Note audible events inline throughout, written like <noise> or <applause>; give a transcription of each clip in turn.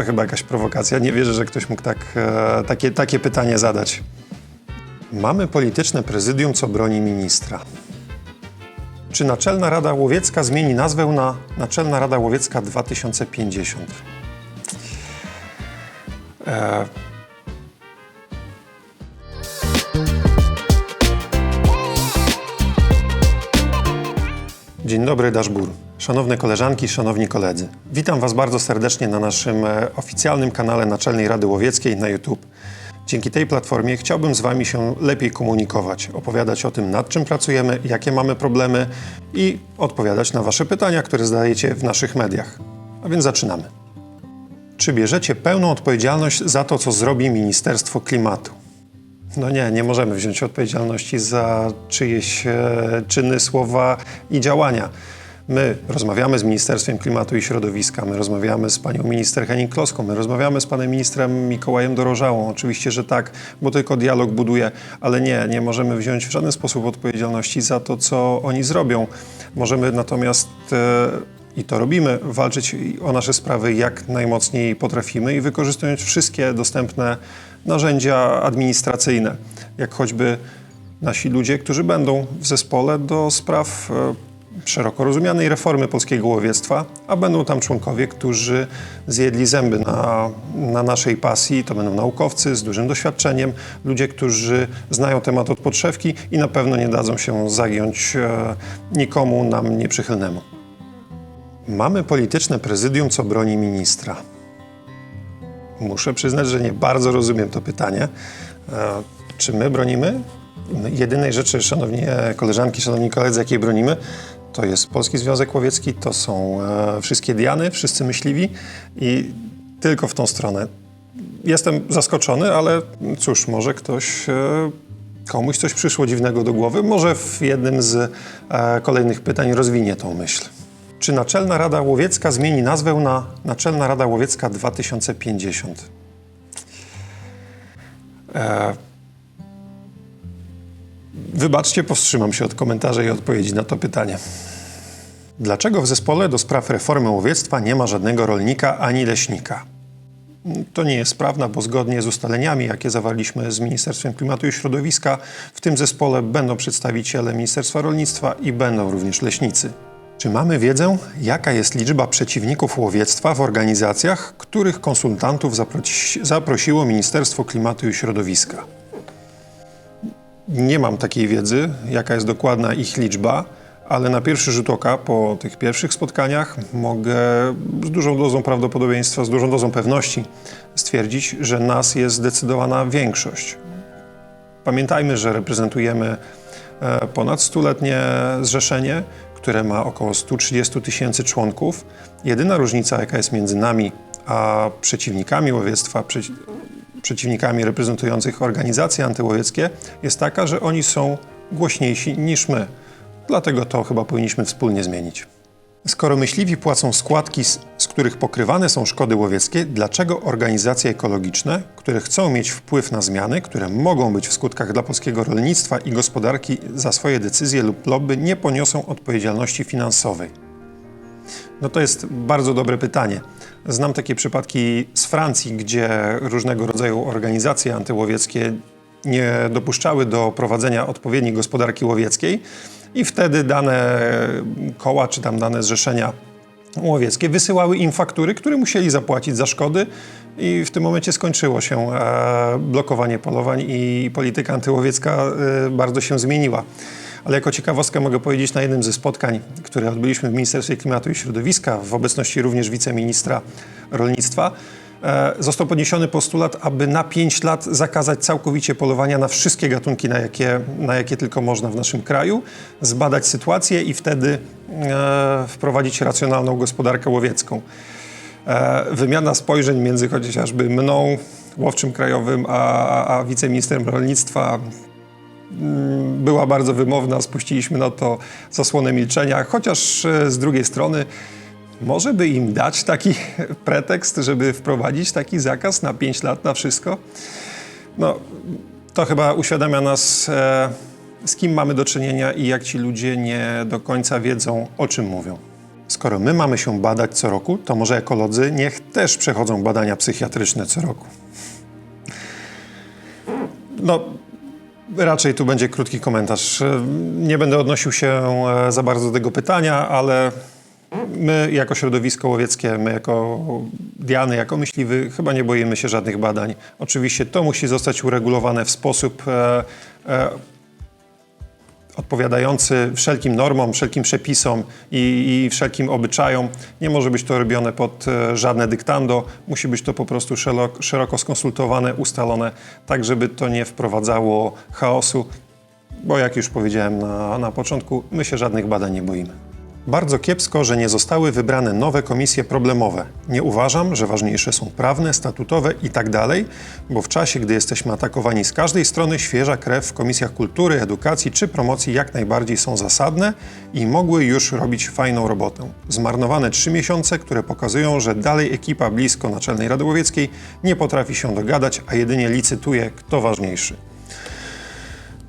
To chyba jakaś prowokacja. Nie wierzę, że ktoś mógł tak, e, takie, takie pytanie zadać. Mamy polityczne prezydium, co broni ministra. Czy Naczelna Rada Łowiecka zmieni nazwę na Naczelna Rada Łowiecka 2050? E, Dzień dobry, Daszbur. Szanowne koleżanki, szanowni koledzy. Witam Was bardzo serdecznie na naszym e, oficjalnym kanale Naczelnej Rady Łowieckiej na YouTube. Dzięki tej platformie chciałbym z Wami się lepiej komunikować, opowiadać o tym, nad czym pracujemy, jakie mamy problemy i odpowiadać na Wasze pytania, które zadajecie w naszych mediach. A więc zaczynamy. Czy bierzecie pełną odpowiedzialność za to, co zrobi Ministerstwo Klimatu? No nie, nie możemy wziąć odpowiedzialności za czyjeś e, czyny, słowa i działania. My rozmawiamy z Ministerstwem Klimatu i Środowiska, my rozmawiamy z panią minister Henning-Kloską, my rozmawiamy z panem ministrem Mikołajem Dorożałą. Oczywiście, że tak, bo tylko dialog buduje, ale nie, nie możemy wziąć w żaden sposób odpowiedzialności za to, co oni zrobią. Możemy natomiast e, i to robimy, walczyć o nasze sprawy jak najmocniej potrafimy i wykorzystując wszystkie dostępne narzędzia administracyjne, jak choćby nasi ludzie, którzy będą w zespole do spraw e, szeroko rozumianej reformy polskiego łowiectwa, a będą tam członkowie, którzy zjedli zęby na, na naszej pasji. To będą naukowcy z dużym doświadczeniem, ludzie, którzy znają temat od podszewki i na pewno nie dadzą się zagiąć e, nikomu nam nieprzychylnemu. Mamy polityczne prezydium, co broni ministra. Muszę przyznać, że nie bardzo rozumiem to pytanie. E, Czy my bronimy? Jedynej rzeczy, szanowni koleżanki, szanowni koledzy, jakiej bronimy, to jest Polski Związek Łowiecki, to są e, wszystkie Diany, wszyscy myśliwi i tylko w tą stronę. Jestem zaskoczony, ale cóż, może ktoś, e, komuś coś przyszło dziwnego do głowy, może w jednym z e, kolejnych pytań rozwinie tą myśl. Czy Naczelna Rada Łowiecka zmieni nazwę na Naczelna Rada Łowiecka 2050? E, wybaczcie, powstrzymam się od komentarza i odpowiedzi na to pytanie. Dlaczego w zespole do spraw reformy łowiectwa nie ma żadnego rolnika ani leśnika? To nie jest prawda, bo zgodnie z ustaleniami, jakie zawarliśmy z Ministerstwem Klimatu i Środowiska, w tym zespole będą przedstawiciele Ministerstwa Rolnictwa i będą również leśnicy. Czy mamy wiedzę, jaka jest liczba przeciwników łowiectwa w organizacjach, których konsultantów zaprosi- zaprosiło Ministerstwo Klimatu i Środowiska? Nie mam takiej wiedzy, jaka jest dokładna ich liczba, ale na pierwszy rzut oka po tych pierwszych spotkaniach mogę z dużą dozą prawdopodobieństwa, z dużą dozą pewności stwierdzić, że nas jest zdecydowana większość. Pamiętajmy, że reprezentujemy e, ponad stuletnie zrzeszenie, które ma około 130 tysięcy członków. Jedyna różnica, jaka jest między nami a przeciwnikami łowiectwa, przeciwnikami reprezentujących organizacje antyłowieckie, jest taka, że oni są głośniejsi niż my. Dlatego to chyba powinniśmy wspólnie zmienić. Skoro myśliwi płacą składki, z, z których pokrywane są szkody łowieckie, dlaczego organizacje ekologiczne, które chcą mieć wpływ na zmiany, które mogą być w skutkach dla polskiego rolnictwa i gospodarki za swoje decyzje lub lobby, nie poniosą odpowiedzialności finansowej? No to jest bardzo dobre pytanie. Znam takie przypadki z Francji, gdzie różnego rodzaju organizacje antyłowieckie nie dopuszczały do prowadzenia odpowiedniej gospodarki łowieckiej i wtedy dane koła czy tam dane zrzeszenia łowieckie wysyłały im faktury, które musieli zapłacić za szkody i w tym momencie skończyło się e, blokowanie polowań i polityka antyłowiecka e, bardzo się zmieniła. Ale jako ciekawostkę mogę powiedzieć, na jednym ze spotkań, które odbyliśmy w Ministerstwie Klimatu i Środowiska, w obecności również wiceministra rolnictwa, e, został podniesiony postulat, aby na 5 lat zakazać całkowicie polowania na wszystkie gatunki, na jakie, na jakie tylko można w naszym kraju, zbadać sytuację i wtedy e, wprowadzić racjonalną gospodarkę łowiecką. E, wymiana spojrzeń między chociażby mną, łowczym krajowym, a, a wiceministrem rolnictwa była bardzo wymowna, spuściliśmy na to zasłonę milczenia, chociaż e, z drugiej strony może by im dać taki <laughs> pretekst, żeby wprowadzić taki zakaz na 5 lat na wszystko. No, to chyba uświadamia nas, e, z kim mamy do czynienia i jak ci ludzie nie do końca wiedzą, o czym mówią. Skoro my mamy się badać co roku, to może ekolodzy niech też przechodzą badania psychiatryczne co roku. No, raczej tu będzie krótki komentarz. Nie będę odnosił się e, za bardzo do tego pytania, ale my jako środowisko łowieckie, my jako Diany, jako myśliwy, chyba nie boimy się żadnych badań. Oczywiście to musi zostać uregulowane w sposób e, e, odpowiadający wszelkim normom, wszelkim przepisom i, i wszelkim obyczajom. Nie może być to robione pod e, żadne dyktando. Musi być to po prostu szeroko, szeroko skonsultowane, ustalone, tak żeby to nie wprowadzało chaosu, bo jak już powiedziałem na, na początku, my się żadnych badań nie boimy. Bardzo kiepsko, że nie zostały wybrane nowe komisje problemowe. Nie uważam, że ważniejsze są prawne, statutowe i tak bo w czasie, gdy jesteśmy atakowani z każdej strony, świeża krew w komisjach kultury, edukacji czy promocji jak najbardziej są zasadne i mogły już robić fajną robotę. Zmarnowane trzy miesiące, które pokazują, że dalej ekipa blisko Naczelnej Rady Łowieckiej nie potrafi się dogadać, a jedynie licytuje, kto ważniejszy.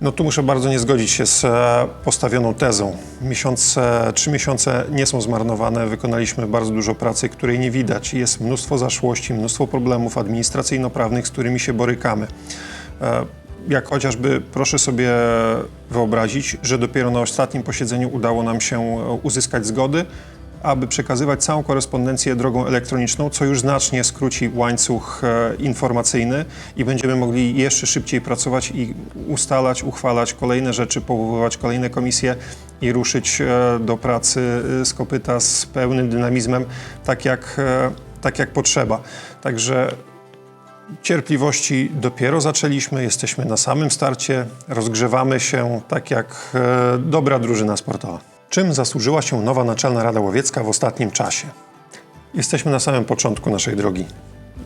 No tu muszę bardzo nie zgodzić się z e, postawioną tezą. Miesiące, trzy miesiące nie są zmarnowane. Wykonaliśmy bardzo dużo pracy, której nie widać. Jest mnóstwo zaszłości, mnóstwo problemów administracyjno-prawnych, z którymi się borykamy. E, Jak chociażby proszę sobie wyobrazić, że dopiero na ostatnim posiedzeniu udało nam się e, uzyskać zgody, aby przekazywać całą korespondencję drogą elektroniczną, co już znacznie skróci łańcuch e, informacyjny i będziemy mogli jeszcze szybciej pracować i ustalać, uchwalać kolejne rzeczy, powoływać kolejne komisje i ruszyć e, do pracy e, z kopyta z pełnym dynamizmem, tak jak, tak jak potrzeba. Także cierpliwości dopiero zaczęliśmy, jesteśmy na samym starcie, rozgrzewamy się tak jak dobra drużyna sportowa. Czym zasłużyła się nowa Naczelna Rada Łowiecka w ostatnim czasie? Jesteśmy na samym początku naszej drogi.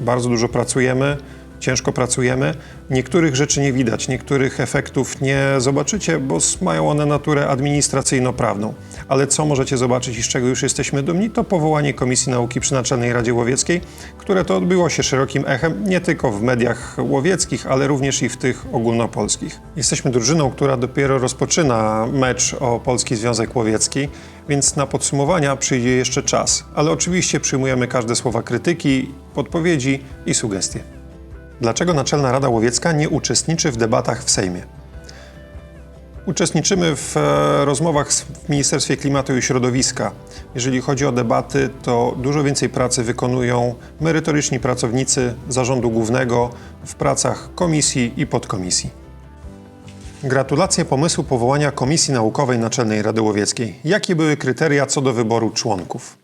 Bardzo dużo pracujemy, ciężko pracujemy. Niektórych rzeczy nie widać, niektórych efektów nie zobaczycie, bo mają one naturę administracyjno-prawną. Ale co możecie zobaczyć i z czego już jesteśmy dumni, to powołanie Komisji Nauki przy Naczelnej Radzie Łowieckiej, które to odbyło się szerokim echem nie tylko w mediach łowieckich, ale również i w tych ogólnopolskich. Jesteśmy drużyną, która dopiero rozpoczyna mecz o Polski Związek Łowiecki, więc na podsumowania przyjdzie jeszcze czas. Ale oczywiście przyjmujemy każde słowa krytyki, podpowiedzi i sugestie. Dlaczego Naczelna Rada Łowiecka nie uczestniczy w debatach w Sejmie? Uczestniczymy w e, rozmowach w Ministerstwie Klimatu i Środowiska. Jeżeli chodzi o debaty, to dużo więcej pracy wykonują merytoryczni pracownicy zarządu głównego w pracach komisji i podkomisji. Gratulacje pomysłu powołania Komisji Naukowej Naczelnej Rady Łowieckiej. Jakie były kryteria co do wyboru członków?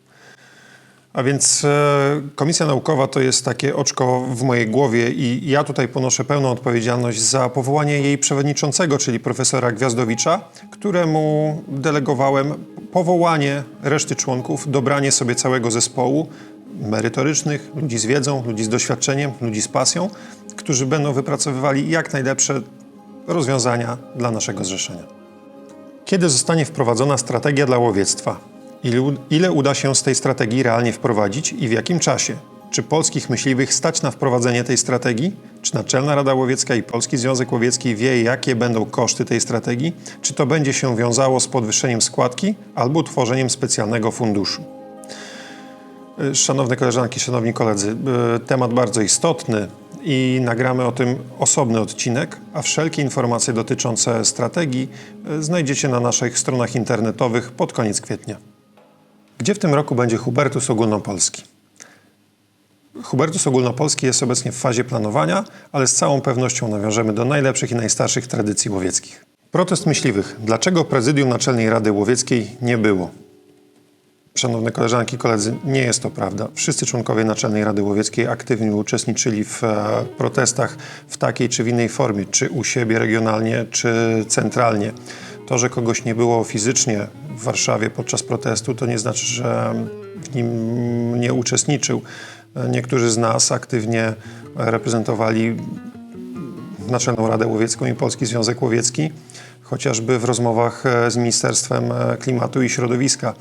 A więc e, Komisja Naukowa to jest takie oczko w mojej głowie i ja tutaj ponoszę pełną odpowiedzialność za powołanie jej przewodniczącego, czyli profesora Gwiazdowicza, któremu delegowałem powołanie reszty członków, dobranie sobie całego zespołu merytorycznych, ludzi z wiedzą, ludzi z doświadczeniem, ludzi z pasją, którzy będą wypracowywali jak najlepsze rozwiązania dla naszego zrzeszenia. Kiedy zostanie wprowadzona strategia dla łowiectwa? Ile, uda się z tej strategii realnie wprowadzić i w jakim czasie? Czy polskich myśliwych stać na wprowadzenie tej strategii? Czy Naczelna Rada Łowiecka i Polski Związek Łowiecki wie, jakie będą koszty tej strategii? Czy to będzie się wiązało z podwyższeniem składki albo utworzeniem specjalnego funduszu? Y, Szanowne koleżanki, szanowni koledzy, y, temat bardzo istotny i nagramy o tym osobny odcinek, a wszelkie informacje dotyczące strategii y, znajdziecie na naszych stronach internetowych pod koniec kwietnia. Gdzie w tym roku będzie Hubertus Ogólnopolski? Hubertus Ogólnopolski jest obecnie w fazie planowania, ale z całą pewnością nawiążemy do najlepszych i najstarszych tradycji łowieckich. Protest myśliwych. Dlaczego prezydium Naczelnej Rady Łowieckiej nie było? Szanowne koleżanki i koledzy, nie jest to prawda. Wszyscy członkowie Naczelnej Rady Łowieckiej aktywnie uczestniczyli w e, protestach w takiej czy w innej formie, czy u siebie regionalnie, czy centralnie. To, że kogoś nie było fizycznie w Warszawie podczas protestu, to nie znaczy, że w nim nie uczestniczył. Niektórzy z nas aktywnie reprezentowali Naczelną Radę Łowiecką i Polski Związek Łowiecki, chociażby w rozmowach e, z Ministerstwem e, Klimatu i Środowiska.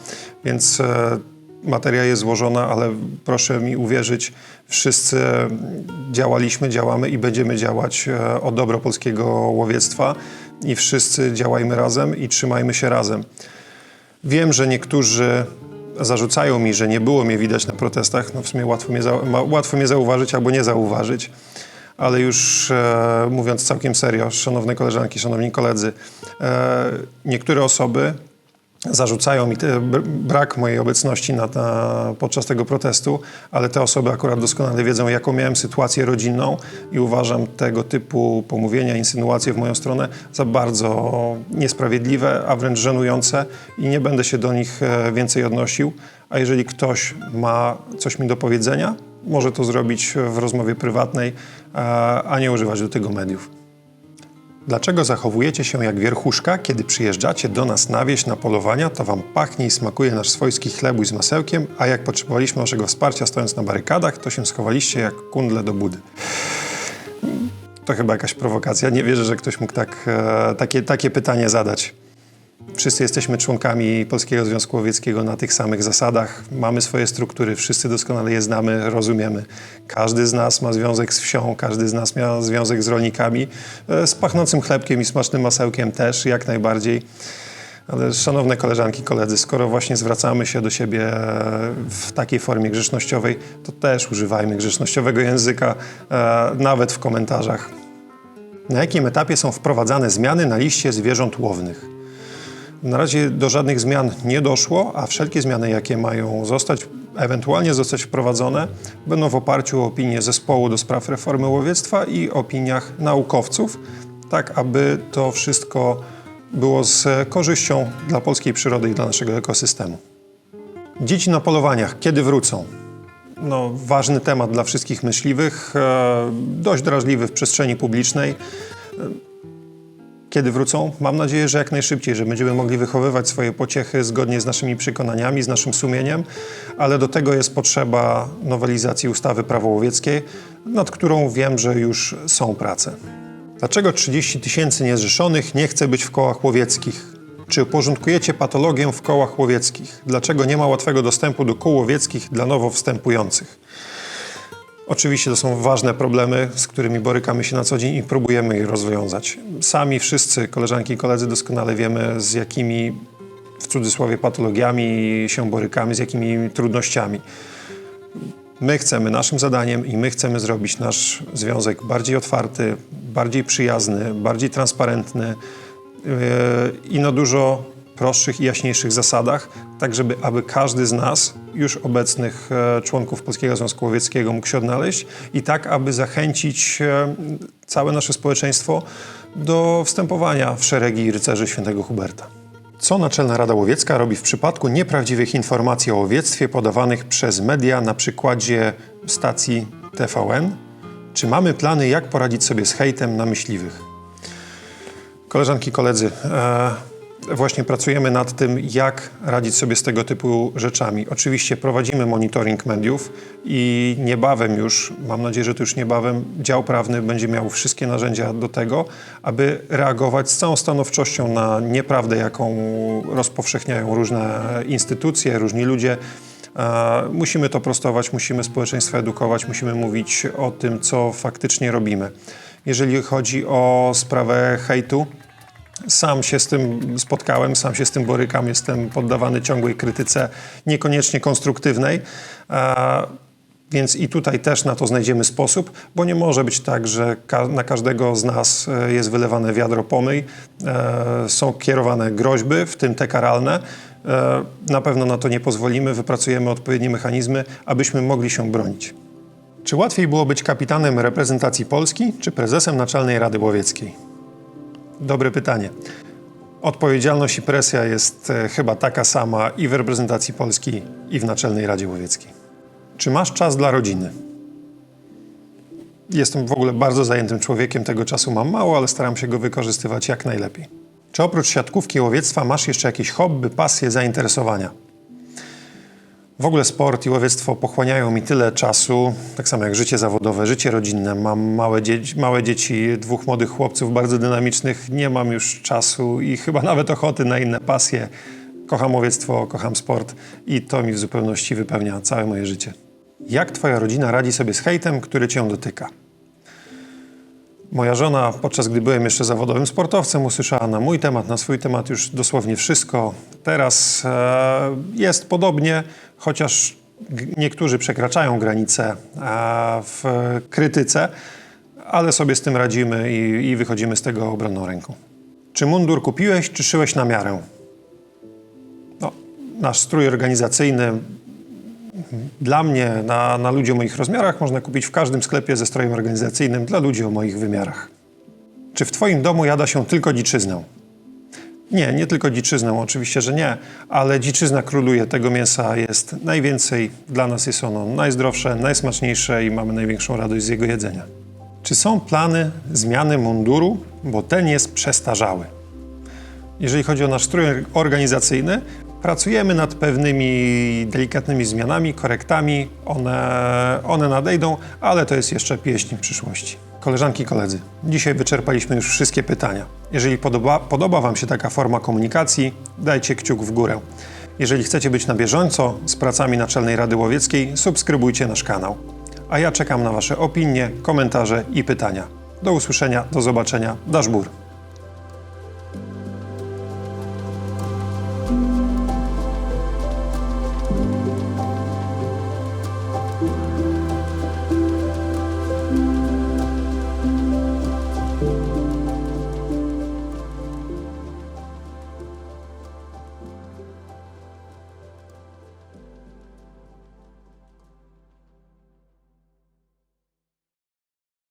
Więc e, materia jest złożona, ale proszę mi uwierzyć, wszyscy działaliśmy, działamy i będziemy działać o dobro polskiego łowiectwa i wszyscy działajmy razem i trzymajmy się razem. Wiem, że niektórzy zarzucają mi, że nie było mnie widać na protestach, no w sumie łatwo mnie, łatwo mnie zauważyć albo nie zauważyć. Ale już e, mówiąc całkiem serio, szanowne koleżanki, szanowni koledzy, e, niektóre osoby zarzucają mi te, br- brak mojej obecności na, na, podczas tego protestu, ale te osoby akurat doskonale wiedzą, jaką miałem sytuację rodzinną i uważam tego typu pomówienia, insynuacje w moją stronę za bardzo niesprawiedliwe, a wręcz żenujące i nie będę się do nich e, więcej odnosił. A jeżeli ktoś ma coś mi do powiedzenia, może to zrobić w rozmowie prywatnej, a a nie używać do tego mediów. Dlaczego zachowujecie się jak wierchuszka, kiedy przyjeżdżacie do nas na wieś na polowania, to wam pachnie i smakuje nasz swojski chlebuj z masełkiem, a jak potrzebowaliśmy waszego wsparcia stojąc na barykadach, to się schowaliście jak kundle do budy. To chyba jakaś prowokacja. Nie wierzę, że ktoś mógł tak, e, takie, takie pytanie zadać. Wszyscy jesteśmy członkami Polskiego Związku Łowieckiego na tych samych zasadach. Mamy swoje struktury, wszyscy doskonale je znamy, rozumiemy. Każdy z nas ma związek z wsią, każdy z nas ma związek z rolnikami. E, Z pachnącym chlebkiem i smacznym masełkiem też, jak najbardziej. Ale szanowne koleżanki, koledzy, skoro właśnie zwracamy się do siebie w takiej formie grzecznościowej, to też używajmy grzecznościowego języka, e, nawet w komentarzach. Na jakim etapie są wprowadzane zmiany na liście zwierząt łownych? Na razie do żadnych zmian nie doszło, a wszelkie zmiany, jakie mają zostać, ewentualnie zostać wprowadzone, będą w oparciu o opinię zespołu do spraw reformy łowiectwa i opiniach naukowców, tak aby to wszystko było z korzyścią dla polskiej przyrody i dla naszego ekosystemu. Dzieci na polowaniach, kiedy wrócą? No, ważny temat dla wszystkich myśliwych, e, dość drażliwy w przestrzeni publicznej. Kiedy wrócą? Mam nadzieję, że jak najszybciej, że będziemy mogli wychowywać swoje pociechy zgodnie z naszymi przekonaniami, z naszym sumieniem, ale do tego jest potrzeba nowelizacji ustawy prawo łowieckie, nad którą wiem, że już są prace. Dlaczego 30 tysięcy niezrzeszonych nie chce być w kołach łowieckich? Czy uporządkujecie patologię w kołach łowieckich? Dlaczego nie ma łatwego dostępu do kół łowieckich dla nowo wstępujących? Oczywiście to są ważne problemy, z którymi borykamy się na co dzień i próbujemy je rozwiązać. Sami wszyscy, koleżanki i koledzy, doskonale wiemy, z jakimi w cudzysłowie patologiami się borykamy, z jakimi trudnościami. My chcemy, naszym zadaniem i my chcemy zrobić nasz związek bardziej otwarty, bardziej przyjazny, bardziej transparentny yy, i na dużo prostszych i jaśniejszych zasadach, tak żeby aby każdy z nas, już obecnych e, członków Polskiego Związku Łowieckiego, mógł się odnaleźć i tak, aby zachęcić e, całe nasze społeczeństwo do wstępowania w szeregi rycerzy świętego Huberta. Co Naczelna Rada Łowiecka robi w przypadku nieprawdziwych informacji o łowiectwie podawanych przez media na przykładzie stacji TVN? Czy mamy plany, jak poradzić sobie z hejtem na myśliwych? Koleżanki, koledzy, e, właśnie pracujemy nad tym, jak radzić sobie z tego typu rzeczami. Oczywiście prowadzimy monitoring mediów i niebawem już, mam nadzieję, że to już niebawem, dział prawny będzie miał wszystkie narzędzia do tego, aby reagować z całą stanowczością na nieprawdę, jaką rozpowszechniają różne instytucje, różni ludzie. Musimy to prostować, musimy społeczeństwo edukować, musimy mówić o tym, co faktycznie robimy. Jeżeli chodzi o sprawę hejtu, sam się z tym spotkałem, sam się z tym borykam, jestem poddawany ciągłej krytyce, niekoniecznie konstruktywnej. Więc i tutaj też na to znajdziemy sposób, bo nie może być tak, że ka- na każdego z nas e, jest wylewane wiadro pomyj, e, są kierowane groźby, w tym te karalne. E, Na pewno na to nie pozwolimy, wypracujemy odpowiednie mechanizmy, abyśmy mogli się bronić. Czy łatwiej było być kapitanem reprezentacji Polski, czy prezesem Naczelnej Rady Łowieckiej? Dobre pytanie. Odpowiedzialność i presja jest e, chyba taka sama i w reprezentacji Polski, i w Naczelnej Radzie Łowieckiej. Czy masz czas dla rodziny? Jestem w ogóle bardzo zajętym człowiekiem, tego czasu mam mało, ale staram się go wykorzystywać jak najlepiej. Czy oprócz siatkówki łowiectwa masz jeszcze jakieś hobby, pasje, zainteresowania? W ogóle sport i łowiectwo pochłaniają mi tyle czasu, tak samo jak życie zawodowe, życie rodzinne. Mam małe, dzieci, małe dzieci, dwóch młodych chłopców bardzo dynamicznych. Nie mam już czasu i chyba nawet ochoty na inne pasje. Kocham łowiectwo, kocham sport i to mi w zupełności wypełnia całe moje życie. Jak twoja rodzina radzi sobie z hejtem, który cię dotyka? Moja żona, podczas gdy byłem jeszcze zawodowym sportowcem, usłyszała na mój temat, na swój temat już dosłownie wszystko. Teraz e, jest podobnie, chociaż niektórzy przekraczają granice e, w krytyce, ale sobie z tym radzimy i, i wychodzimy z tego obronną ręką. Czy mundur kupiłeś, czy szyłeś na miarę? No, nasz strój organizacyjny dla mnie, na, na ludzi o moich rozmiarach, można kupić w każdym sklepie ze strojem organizacyjnym dla ludzi o moich wymiarach. Czy w Twoim domu jada się tylko dziczyzną? Nie, nie tylko dziczyzną, oczywiście, że nie, ale dziczyzna króluje, tego mięsa jest najwięcej. Dla nas jest ono najzdrowsze, najsmaczniejsze i mamy największą radość z jego jedzenia. Czy są plany zmiany munduru, bo ten jest przestarzały? Jeżeli chodzi o nasz strój organizacyjny, pracujemy nad pewnymi delikatnymi zmianami, korektami. One, one nadejdą, ale to jest jeszcze pieśń przyszłości. Koleżanki i koledzy, dzisiaj wyczerpaliśmy już wszystkie pytania. Jeżeli podoba, podoba Wam się taka forma komunikacji, dajcie kciuk w górę. Jeżeli chcecie być na bieżąco z pracami Naczelnej Rady Łowieckiej, subskrybujcie nasz kanał. A ja czekam na Wasze opinie, komentarze i pytania. Do usłyszenia, do zobaczenia. Daszbur.